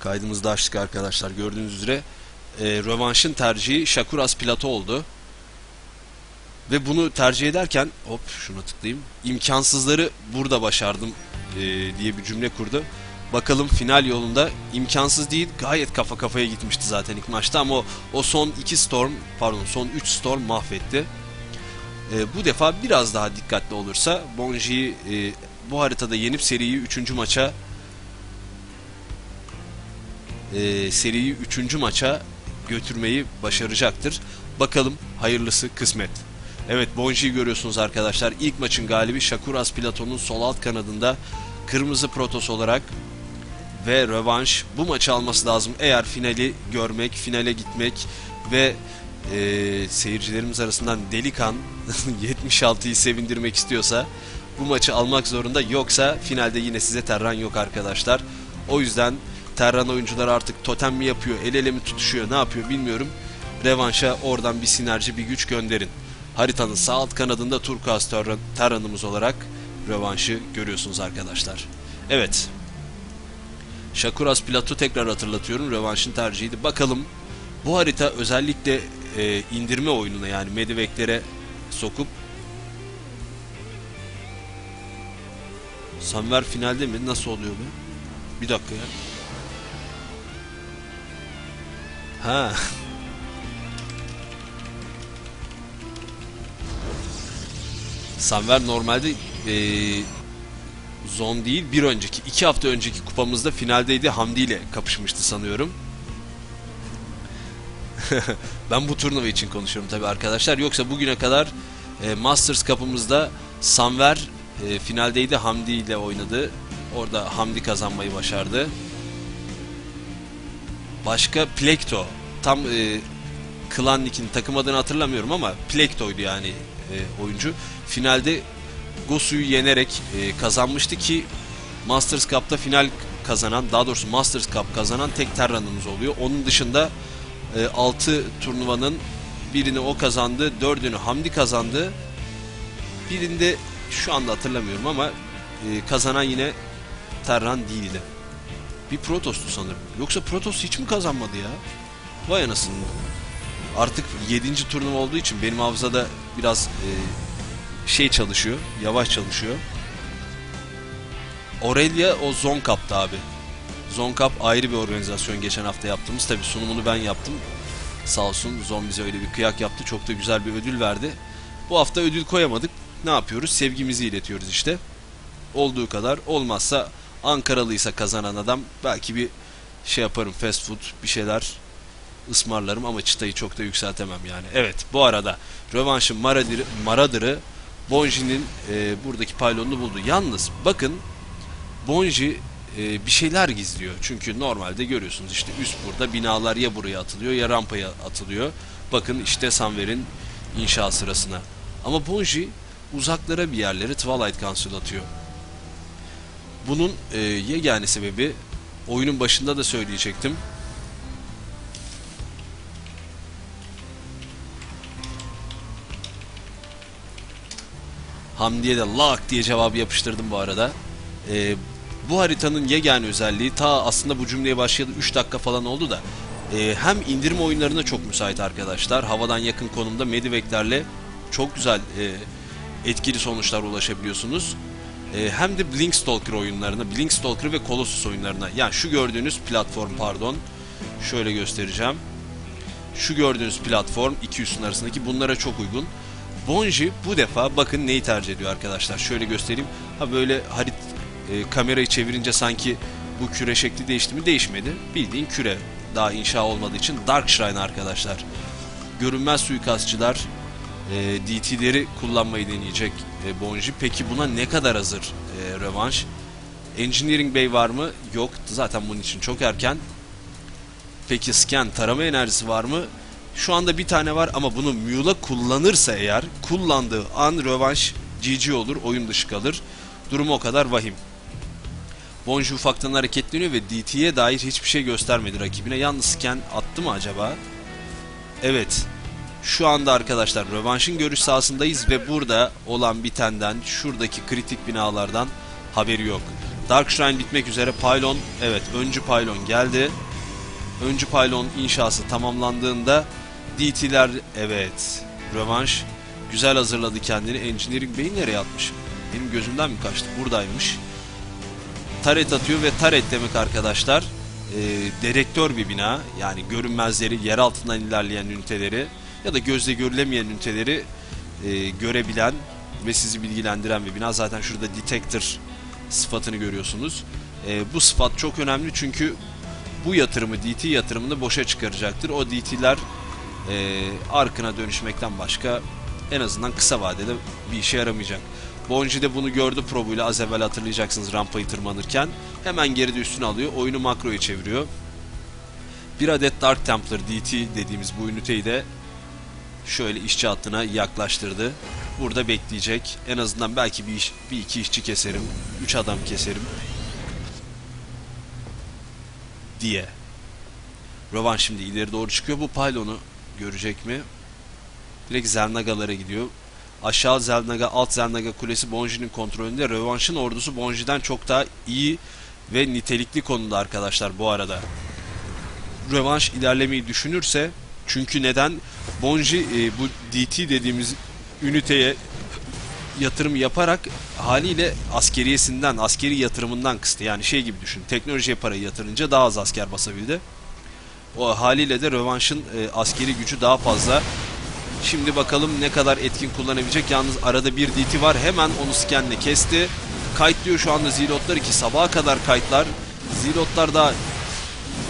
Kaydımızı da açtık arkadaşlar. Gördüğünüz üzere e, rövanşın tercihi Shakuras Plato oldu. Ve bunu tercih ederken hop şuna tıklayayım. imkansızları burada başardım e, diye bir cümle kurdu. Bakalım final yolunda imkansız değil gayet kafa kafaya gitmişti zaten ilk maçta ama o, o son iki storm pardon son 3 storm mahvetti. E, bu defa biraz daha dikkatli olursa Bonji'yi e, bu haritada yenip seriyi 3. maça e, seriyi 3. maça götürmeyi başaracaktır. Bakalım hayırlısı kısmet. Evet Bonji'yi görüyorsunuz arkadaşlar. İlk maçın galibi Shakuras Platon'un sol alt kanadında kırmızı protos olarak ve rövanş bu maçı alması lazım. Eğer finali görmek, finale gitmek ve e, seyircilerimiz arasından Delikan 76'yı sevindirmek istiyorsa bu maçı almak zorunda. Yoksa finalde yine size Terran yok arkadaşlar. O yüzden Terran oyuncuları artık totem mi yapıyor, el ele mi tutuşuyor, ne yapıyor bilmiyorum. Revanşa oradan bir sinerji, bir güç gönderin. Haritanın sağ alt kanadında Turkuaz Terran, Terran'ımız olarak rövanşı görüyorsunuz arkadaşlar. Evet. Shakuras Plato tekrar hatırlatıyorum. Rövanşın tercihiydi. Bakalım bu harita özellikle e, indirme oyununa yani Medivek'lere sokup Samver finalde mi? Nasıl oluyor bu? Bir dakika ya. Ha. Samver normalde eee zon değil bir önceki iki hafta önceki kupamızda finaldeydi Hamdi ile kapışmıştı sanıyorum. ben bu turnuva için konuşuyorum tabi arkadaşlar. Yoksa bugüne kadar e, Masters kapımızda Samver e, finaldeydi Hamdi ile oynadı. Orada Hamdi kazanmayı başardı. Başka Plekto. Tam e, Klan takım adını hatırlamıyorum ama Plekto'ydu yani e, oyuncu. Finalde Gosu'yu yenerek e, kazanmıştı ki Masters Cup'ta final kazanan, daha doğrusu Masters Cup kazanan tek Terran'ımız oluyor. Onun dışında e, 6 turnuvanın birini o kazandı, dördünü Hamdi kazandı. Birinde şu anda hatırlamıyorum ama e, kazanan yine Terran değildi. Bir Protos'tu sanırım. Yoksa Protoss hiç mi kazanmadı ya? Vay anasını. Artık 7. turnuva olduğu için benim hafızada biraz e, şey çalışıyor, yavaş çalışıyor. Aurelia o Zone Cup'ta abi. Zone Cup ayrı bir organizasyon geçen hafta yaptığımız. Tabi sunumunu ben yaptım. Sağ olsun Zone bize öyle bir kıyak yaptı. Çok da güzel bir ödül verdi. Bu hafta ödül koyamadık. Ne yapıyoruz? Sevgimizi iletiyoruz işte. Olduğu kadar. Olmazsa Ankaralıysa kazanan adam belki bir şey yaparım fast food bir şeyler ısmarlarım ama çıtayı çok da yükseltemem yani. Evet bu arada rövanşın Maradir'i, Maradır'ı Bonji'nin e, buradaki paylonunu buldu. Yalnız bakın Bonji e, bir şeyler gizliyor. Çünkü normalde görüyorsunuz işte üst burada binalar ya buraya atılıyor ya rampaya atılıyor. Bakın işte Sanver'in inşa sırasına. Ama Bonji uzaklara bir yerlere Twilight Council atıyor. Bunun e, yegane sebebi oyunun başında da söyleyecektim. Hamdi'ye de lak diye cevabı yapıştırdım bu arada. Ee, bu haritanın yegane özelliği ta aslında bu cümleye başlayalı 3 dakika falan oldu da e, hem indirme oyunlarına çok müsait arkadaşlar. Havadan yakın konumda mediveklerle çok güzel e, etkili sonuçlar ulaşabiliyorsunuz. E, hem de Blinkstalker oyunlarına, Blinkstalker ve Colossus oyunlarına. Yani şu gördüğünüz platform pardon. Şöyle göstereceğim. Şu gördüğünüz platform iki üstün arasındaki bunlara çok uygun. Bonji bu defa bakın neyi tercih ediyor arkadaşlar. Şöyle göstereyim. Ha böyle harit e, kamerayı çevirince sanki bu küre şekli değişti mi? Değişmedi. Bildiğin küre. Daha inşa olmadığı için Dark Shrine arkadaşlar. Görünmez suikastçılar e, DT'leri kullanmayı deneyecek e, Bonji. Peki buna ne kadar hazır e, rövanş? Engineering Bay var mı? Yok. Zaten bunun için çok erken. Peki scan tarama enerjisi var mı? Şu anda bir tane var ama bunu Mule'a kullanırsa eğer kullandığı an rövanş GG olur, oyun dışı kalır. Durum o kadar vahim. Bonji ufaktan hareketleniyor ve DT'ye dair hiçbir şey göstermedi rakibine. Yalnız scan attı mı acaba? Evet. Şu anda arkadaşlar rövanşın görüş sahasındayız ve burada olan bitenden şuradaki kritik binalardan haberi yok. Dark Shrine bitmek üzere. Pylon, evet öncü pylon geldi. Öncü pylon inşası tamamlandığında DT'ler evet rövanş güzel hazırladı kendini. Engineering Bey'i nereye atmış? Benim gözümden mi kaçtı? Buradaymış. Taret atıyor ve taret demek arkadaşlar e, derektör bir bina. Yani görünmezleri, yer altından ilerleyen üniteleri ya da gözle görülemeyen üniteleri e, görebilen ve sizi bilgilendiren bir bina. Zaten şurada detector sıfatını görüyorsunuz. E, bu sıfat çok önemli çünkü bu yatırımı, DT yatırımını boşa çıkaracaktır. O DT'ler e, arkına dönüşmekten başka en azından kısa vadede bir işe yaramayacak. Bonji de bunu gördü probuyla az evvel hatırlayacaksınız rampayı tırmanırken. Hemen geride üstüne alıyor. Oyunu makroya çeviriyor. Bir adet Dark Templar DT dediğimiz bu üniteyi de şöyle işçi hattına yaklaştırdı. Burada bekleyecek. En azından belki bir, iş, bir iki işçi keserim. Üç adam keserim. Diye. Rovan şimdi ileri doğru çıkıyor. Bu pylonu görecek mi? Direkt Zernagalara gidiyor. Aşağı Zelnaga, alt Zelnaga kulesi Bonji'nin kontrolünde. Rövanş'ın ordusu Bonji'den çok daha iyi ve nitelikli konumda arkadaşlar bu arada. Rövanş ilerlemeyi düşünürse çünkü neden? Bonji e, bu DT dediğimiz üniteye yatırım yaparak haliyle askeriyesinden, askeri yatırımından kıstı. Yani şey gibi düşün. Teknolojiye parayı yatırınca daha az asker basabildi. O haliyle de rövanşın e, askeri gücü daha fazla. Şimdi bakalım ne kadar etkin kullanabilecek. Yalnız arada bir DT var. Hemen onu scanle kesti. Kayıt diyor şu anda zilotlar ki sabaha kadar kayıtlar. Zilotlar da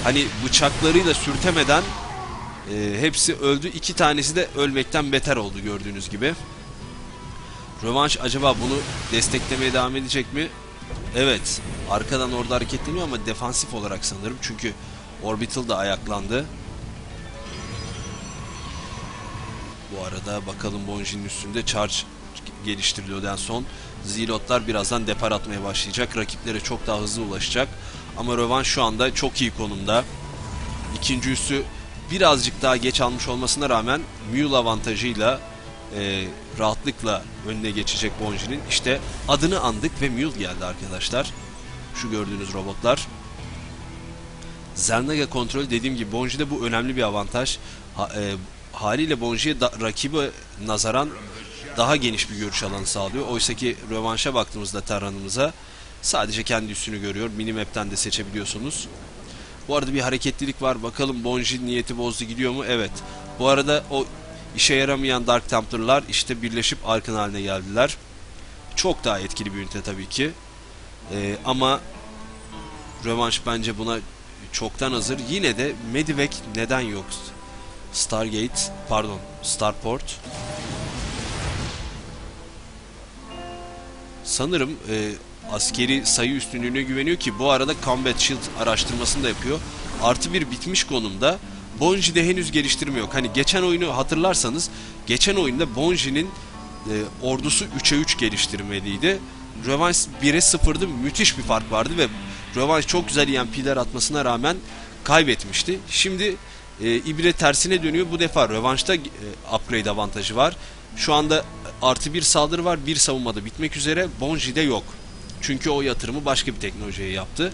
hani bıçaklarıyla sürtemeden e, hepsi öldü. İki tanesi de ölmekten beter oldu gördüğünüz gibi. Rövanş acaba bunu desteklemeye devam edecek mi? Evet. Arkadan orada hareketleniyor ama defansif olarak sanırım. Çünkü Orbital da ayaklandı. Bu arada bakalım Bonji'nin üstünde charge geliştiriliyor en son. Zilotlar birazdan depar atmaya başlayacak. Rakiplere çok daha hızlı ulaşacak. Ama Rövan şu anda çok iyi konumda. İkinci üssü birazcık daha geç almış olmasına rağmen Mule avantajıyla e, rahatlıkla önüne geçecek Bonji'nin. İşte adını andık ve Mule geldi arkadaşlar. Şu gördüğünüz robotlar. Zernaga kontrol dediğim gibi Bonji'de bu önemli bir avantaj. Ha, e, haliyle Bonji'ye da, rakibi nazaran daha geniş bir görüş alanı sağlıyor. Oysa ki rövanşa baktığımızda Terran'ımıza sadece kendi üstünü görüyor. Minimap'ten de seçebiliyorsunuz. Bu arada bir hareketlilik var. Bakalım Bonji niyeti bozdu gidiyor mu? Evet. Bu arada o işe yaramayan Dark Templar'lar işte birleşip Arkın haline geldiler. Çok daha etkili bir ünite tabii ki. Ee, ama rövanş bence buna çoktan hazır. Yine de Medivac neden yok? Stargate, pardon, Starport. Sanırım e, askeri sayı üstünlüğüne güveniyor ki bu arada Combat Shield araştırmasını da yapıyor. Artı bir bitmiş konumda. Bungie de henüz geliştirme yok. Hani geçen oyunu hatırlarsanız geçen oyunda Bungie'nin e, ordusu 3'e 3 geliştirmeliydi. Revenge 1'e 0'dı. Müthiş bir fark vardı ve Revenge çok güzel EMP'ler atmasına rağmen kaybetmişti. Şimdi e, İbre tersine dönüyor. Bu defa Revanche'da e, upgrade avantajı var. Şu anda artı bir saldırı var. Bir savunmada bitmek üzere. Bungie'de yok. Çünkü o yatırımı başka bir teknolojiye yaptı.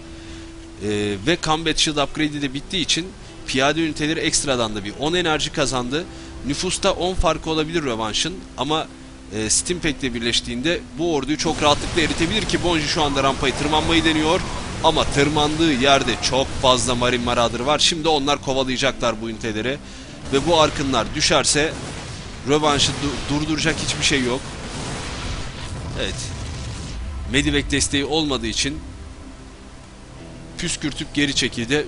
E, ve Combat Shield upgrade'i de bittiği için piyade üniteleri ekstradan da bir 10 enerji kazandı. Nüfusta 10 farkı olabilir Revanche'ın ama e, Stimpak'le birleştiğinde bu orduyu çok rahatlıkla eritebilir ki Bonji şu anda rampayı tırmanmayı deniyor. Ama tırmandığı yerde çok fazla Marine Marauder var. Şimdi onlar kovalayacaklar bu üniteleri. Ve bu arkınlar düşerse rövanşı du- durduracak hiçbir şey yok. Evet. Medivac desteği olmadığı için püskürtüp geri çekildi.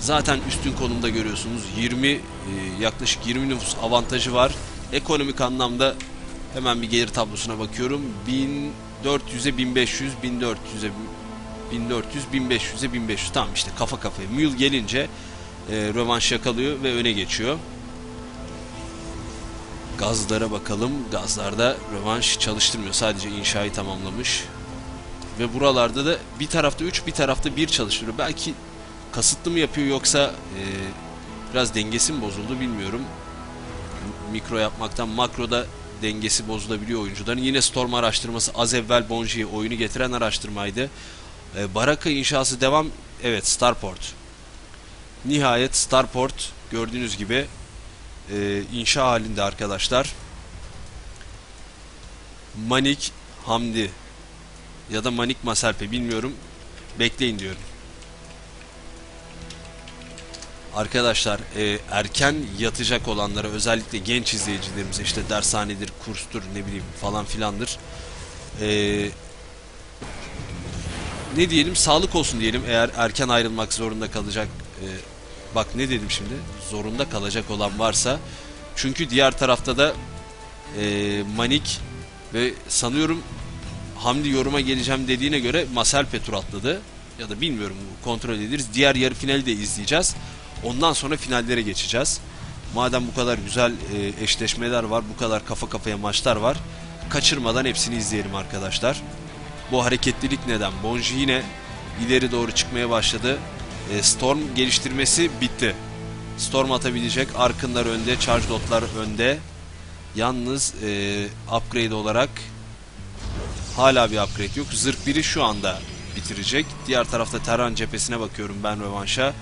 Zaten üstün konumda görüyorsunuz. 20 e, yaklaşık 20 nüfus avantajı var. Ekonomik anlamda hemen bir gelir tablosuna bakıyorum. 1400'e 1500, 1400'e 1400, 1500'e 1500. Tamam işte kafa kafaya. Mule gelince e, rövanş yakalıyor ve öne geçiyor. Gazlara bakalım. Gazlarda rövanş çalıştırmıyor. Sadece inşayı tamamlamış. Ve buralarda da bir tarafta 3 bir tarafta 1 çalıştırıyor. Belki kasıtlı mı yapıyor yoksa e, biraz dengesi mi bozuldu bilmiyorum. Mikro yapmaktan makroda dengesi bozulabiliyor oyuncuların. Yine Storm araştırması az evvel Bungie'ye oyunu getiren araştırmaydı. E, baraka inşası devam. Evet Starport. Nihayet Starport gördüğünüz gibi e, inşa halinde arkadaşlar. Manik Hamdi ya da Manik Maselpe bilmiyorum. Bekleyin diyorum. Arkadaşlar e, erken yatacak olanlara özellikle genç izleyicilerimize işte dershanedir, kurstur ne bileyim falan filandır. E, ne diyelim sağlık olsun diyelim eğer erken ayrılmak zorunda kalacak e, bak ne dedim şimdi? Zorunda kalacak olan varsa. Çünkü diğer tarafta da e, Manik ve sanıyorum Hamdi yoruma geleceğim dediğine göre Marcel Petur atladı. Ya da bilmiyorum kontrol ederiz. Diğer yarı finali de izleyeceğiz. Ondan sonra finallere geçeceğiz. Madem bu kadar güzel e, eşleşmeler var bu kadar kafa kafaya maçlar var kaçırmadan hepsini izleyelim arkadaşlar. Bu hareketlilik neden? Bonji yine ileri doğru çıkmaya başladı. E, Storm geliştirmesi bitti. Storm atabilecek. Arkınlar önde. Charge dotlar önde. Yalnız e, upgrade olarak hala bir upgrade yok. Zırh 1'i şu anda bitirecek. Diğer tarafta Terran cephesine bakıyorum ben rövanşa.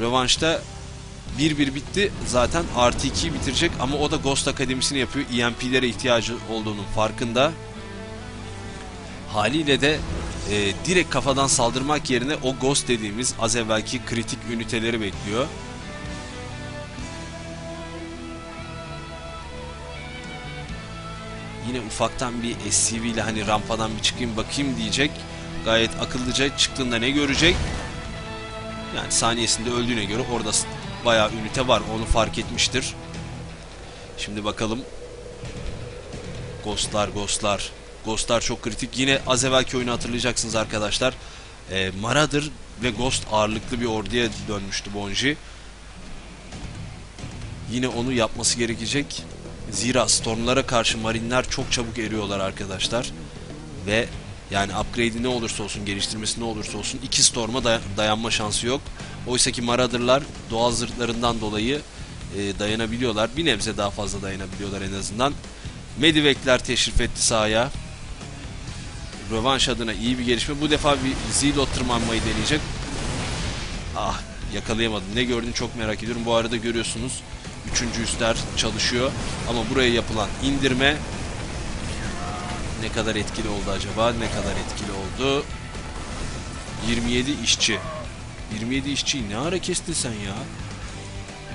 Rövanşta 1-1 bitti. Zaten artı 2'yi bitirecek ama o da Ghost Akademisi'ni yapıyor. EMP'lere ihtiyacı olduğunun farkında. Haliyle de e, direkt kafadan saldırmak yerine o Ghost dediğimiz az evvelki kritik üniteleri bekliyor. Yine ufaktan bir SCV ile hani rampadan bir çıkayım bakayım diyecek. Gayet akıllıca çıktığında ne görecek? Yani saniyesinde öldüğüne göre orada bayağı ünite var. Onu fark etmiştir. Şimdi bakalım. Ghostlar, Ghostlar. Ghostlar çok kritik. Yine az evvelki oyunu hatırlayacaksınız arkadaşlar. E, Marauder ve Ghost ağırlıklı bir orduya dönmüştü Bonji. Yine onu yapması gerekecek. Zira stormlara karşı marinler çok çabuk eriyorlar arkadaşlar. Ve yani upgrade'i ne olursa olsun, geliştirmesi ne olursa olsun iki storm'a day- dayanma şansı yok. Oysa ki Marauder'lar doğal zırhlarından dolayı e, dayanabiliyorlar. Bir nebze daha fazla dayanabiliyorlar en azından. Medivekler teşrif etti sahaya. Rövanş adına iyi bir gelişme. Bu defa bir Zilot tırmanmayı deneyecek. Ah yakalayamadım. Ne gördüğünü çok merak ediyorum. Bu arada görüyorsunuz. Üçüncü üstler çalışıyor. Ama buraya yapılan indirme ne kadar etkili oldu acaba? Ne kadar etkili oldu? 27 işçi. 27 işçiyi ne ara kestin sen ya?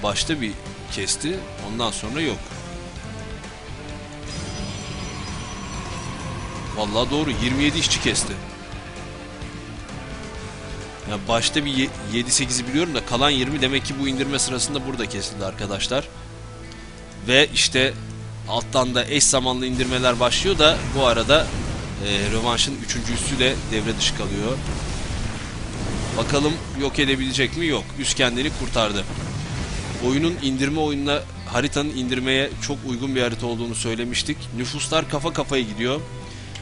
Başta bir kesti. Ondan sonra yok. Vallahi doğru 27 işçi kesti. Ya başta bir ye- 7-8'i biliyorum da kalan 20 demek ki bu indirme sırasında burada kesildi arkadaşlar. Ve işte alttan da eş zamanlı indirmeler başlıyor da bu arada e, rövanşın 3. üssü de devre dışı kalıyor. Bakalım yok edebilecek mi? Yok. Üst kendini kurtardı. Oyunun indirme oyununa haritanın indirmeye çok uygun bir harita olduğunu söylemiştik. Nüfuslar kafa kafaya gidiyor.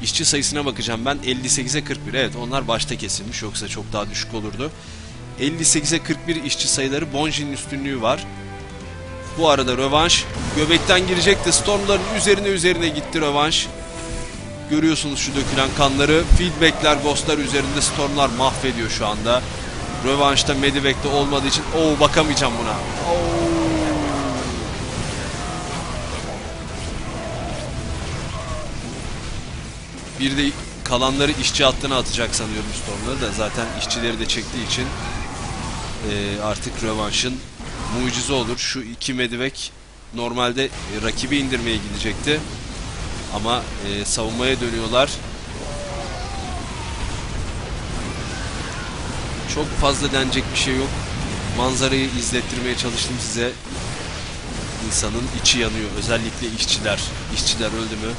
İşçi sayısına bakacağım ben 58'e 41. Evet onlar başta kesilmiş yoksa çok daha düşük olurdu. 58'e 41 işçi sayıları Bonji'nin üstünlüğü var. Bu arada rövanş göbekten girecekti. Stormların üzerine üzerine gitti rövanş. Görüyorsunuz şu dökülen kanları. Feedbackler, ghostlar üzerinde stormlar mahvediyor şu anda. Rövanşta medivekte olmadığı için oo bakamayacağım buna. Oo. Bir de kalanları işçi hattına atacak sanıyorum Storm'ları da zaten işçileri de çektiği için e, artık rövanşın mucize olur. Şu iki medivek normalde e, rakibi indirmeye gidecekti. Ama e, savunmaya dönüyorlar. Çok fazla denecek bir şey yok. Manzarayı izlettirmeye çalıştım size. İnsanın içi yanıyor. Özellikle işçiler. İşçiler öldü mü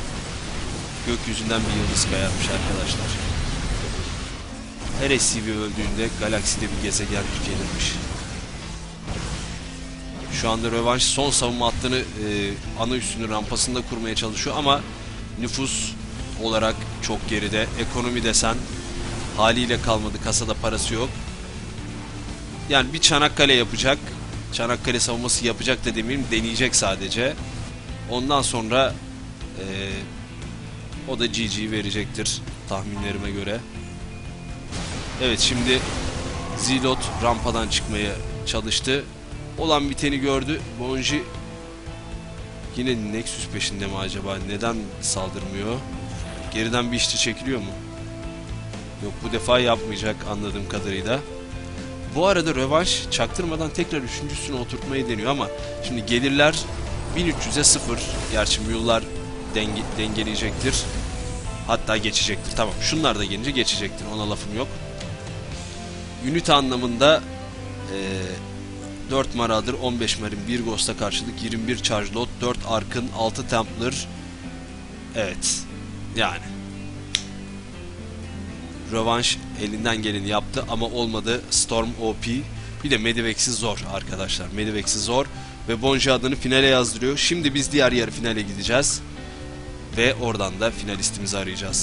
gökyüzünden bir yıldız kayarmış arkadaşlar. Her SCV öldüğünde galakside bir gezegen tükenirmiş. Şu anda Rövanş son savunma hattını e, ana üstünü rampasında kurmaya çalışıyor ama nüfus olarak çok geride. Ekonomi desen haliyle kalmadı. Kasada parası yok. Yani bir Çanakkale yapacak. Çanakkale savunması yapacak da demeyeyim. Deneyecek sadece. Ondan sonra e, o da GG verecektir tahminlerime göre. Evet şimdi Zilot rampadan çıkmaya çalıştı. Olan biteni gördü. Bonji yine Nexus peşinde mi acaba? Neden saldırmıyor? Geriden bir işçi çekiliyor mu? Yok bu defa yapmayacak anladığım kadarıyla. Bu arada rövanş çaktırmadan tekrar üçüncüsünü oturtmayı deniyor ama şimdi gelirler 1300'e 0. Gerçi Mule'lar denge, dengeleyecektir. Hatta geçecektir. Tamam şunlar da gelince geçecektir. Ona lafım yok. Ünite anlamında e, 4 Marauder, 15 Marin, 1 Ghost'a karşılık 21 Charge Load, 4 Ark'ın, 6 Templar. Evet. Yani. Rövanş elinden geleni yaptı ama olmadı. Storm OP. Bir de Medivex'i zor arkadaşlar. Medivex'i zor. Ve Bonji adını finale yazdırıyor. Şimdi biz diğer yarı finale gideceğiz. Ve oradan da finalistimizi arayacağız.